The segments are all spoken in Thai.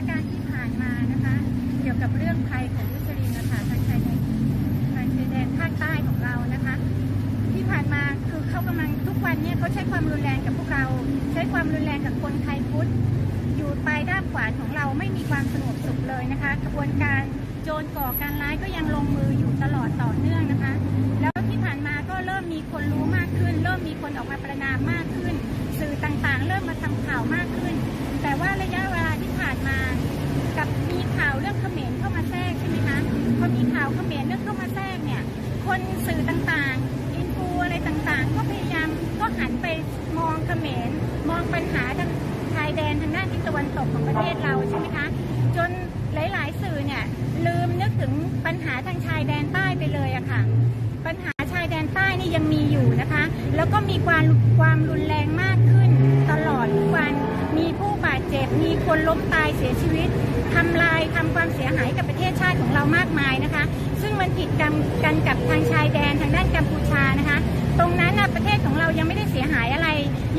นการณ์ที่ผ่านมานะคะเกี่ยวกับเรื่องภัยของมุสลิมนะคะทางชายแดนทางชายแดนภาคใต้ของเรานะคะที่ผ่านมาคือเขากำลังทุกวันเนี่ยเขาใช้ความรุนแรงกับพวกเราใช้ความรุนแรงกับคนไทยพุทธอยู่ปลายด้ามขวานของเราไม่มีความสงบสุขเลยนะคะกระบวนการโจรก่อการร้ายก็ยังลงมืออยู่ตลอดต่อเนื่องนะคะ แล้ว คนรู้มากขึ้น เริ่มมีคนออกมาประนามมากขึ้น สื่อต่างๆ เริ่มมาทำข่าวมากขึ้น แต่ว่าระยะเวลาที่ผ่านมา กับมีข่าวเรื่องเขมรเข้ามาแทรกใช่ไหมคะพอมีข่าวเขมรเรื่องเข้ามาแทรกเนี่ย คนสื่อต่างๆ อินฟูอะไรต่างๆ ก็พยายามก็หันไปมองเขมรมองปัญหาทางชายแดนทางด้านทิศตะวันตกของประเทศเราใช่ไหมคะจนหลาย ๆ สื่อเนี่ยลืมนึกถึงปัญหาทางชายแดนใต้ไปเลยอะค่ะ ปัญหาชายแดนใต้นี่ยังมีอยู่นะคะ แล้วก็มีความความรุนแรงมากขึ้น ตลอดทุกวัน มีผู้บาดเจ็บ มีคนล้มตายเสียชีวิตทำลายทำความเสียหายกับประเทศชาติของเรามากมายนะคะ ซึ่งมันผิดกันกันกับทางชายแดนทางด้านกัมพูชานะคะ ตรงนั้นนะประเทศของเรายังไม่ได้เสียหายอะไร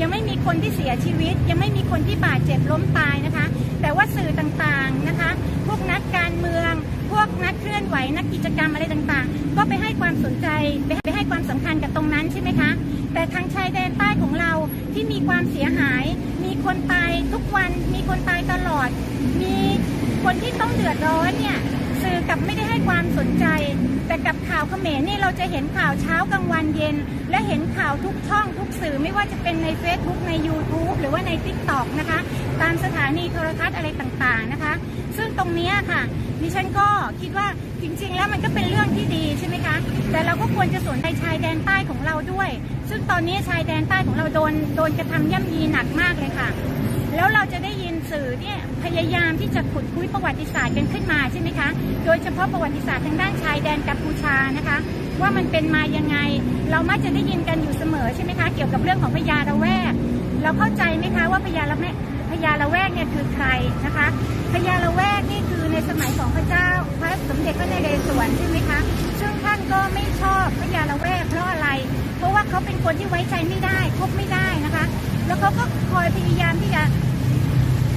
ยังไม่มีคนที่เสียชีวิต ยังไม่มีคนที่บาดเจ็บล้มตายนะคะ แต่ว่าสื่อต่างๆนะคะ พวกนักการเมือง พวกนักเคลื่อนไหวนักกิจกรรมอะไรต่างๆ ก็ไปให้ความสนใจไปไป ให้ความสำคัญกับตรงนั้นใช่ไหมคะ แต่ทางชายแดนใต้ของเราที่มีความเสียหาย มีคนตายทุกวัน มีคนตายตลอด มีคนที่ต้องเดือดร้อนเนี่ย แต่กับข่าวเขมรนี่เราจะเห็นข่าวเช้ากลางวันเย็น และเห็นข่าวทุกช่องทุกสื่อไม่ว่าจะเป็นใน Facebook ใน YouTube หรือว่าใน TikTok นะคะ ตามสถานีโทรทัศน์อะไรต่างๆนะคะ ซึ่งตรงนี้ค่ะดิฉันก็คิดว่าจริง ๆ แล้วมันก็เป็นเรื่องที่ดีใช่ไหมคะ แต่เราก็ควรจะสนใจชายแดนใต้ของเราด้วย ซึ่งตอนนี้ชายแดนใต้ของเราโดนโดนกระทำย่ำยีหนักมากเลยค่ะ แล้วเราจะได้ยินสื่อเนี่ยพยายามที่จะขุดคุยประวัติศาสตร์กันขึ้นมาใช่ไหมคะ โดยเฉพาะประวัติศาสตร์ทางด้านชายแดนกัมพูชานะคะ ว่ามันเป็นมายังไง เรามักจะได้ยินกันอยู่เสมอใช่ไหมคะ เกี่ยวกับเรื่องของพญาละแวก เราเข้าใจไหมคะว่าพญาละแวกพญาละแวกเนี่ยคือใครนะคะพญาละแวกนี่คือในสมัยของพระเจ้าพระสมเด็จพระนเรศวรใช่ไหมคะ ซึ่งท่านก็ไม่ชอบพญาละแวก ว่าเขาเป็นคนที่ไว้ใจไม่ได้คบไม่ได้นะคะ แล้วเขาก็คอยพยายามที่จะ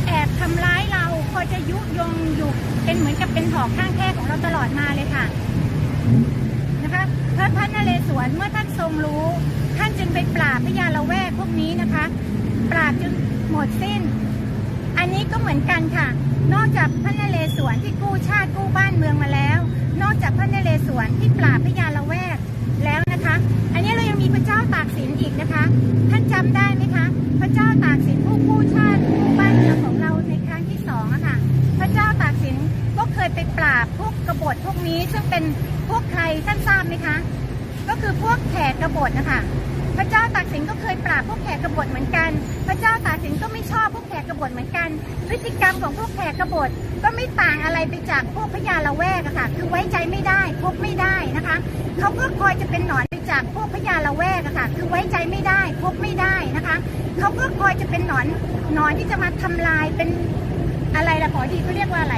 แอบทำร้ายเราคอยจะยุยงอยู่เป็นเหมือนกับเป็นหอกข้างแท้ของเราตลอดมาเลยค่ะนะคะพระพระนเรศวรเมื่อท่านทรงรู้ ท่านจึงไปปราบพญาละแวกพวกนี้นะคะ ปราบจนหมดสิ้น อันนี้ก็เหมือนกันค่ะ นอกจากพระนเรศวรที่กู้ชาติกู้บ้านเมืองมาแล้ว นอกจากพระนเรศวราได้ไหมคะ พระเจ้าตากสินผู้กู้ชาติกู้บ้านเมืองของเราในครั้งที่สองอะค่ะพระเจ้าตากสินก็เคยไปปราบพวกกบฏพวกนี้ซึ่งเป็นพวกใครท่านทราบไหมคะ ก็คือพวกแขกกบฏนะคะพระเจ้าตากสินก็เคยปราบพวกแขกกบฏเหมือนกัน พระเจ้าตากสินก็ไม่ชอบพวกแขกกบฏเหมือนกัน พฤติกรรมของพวกแขกกบฏก็ไม่ต่างอะไรไปจากพวกพญาละแวกอะค่ะ คือไว้ใจไม่ได้พบไม่ได้นะคะ เขาก็คอยจะเป็นหนอนไปจากพวกพญาละแวกอะค่ะ คือไว้ใจไม่ได้พบไม่ได้ เขาก็คอยจะเป็นหนอนหนอนที่จะมาทำลายเป็นอะไรล่ะขอดีเขาเรียกว่าอะไร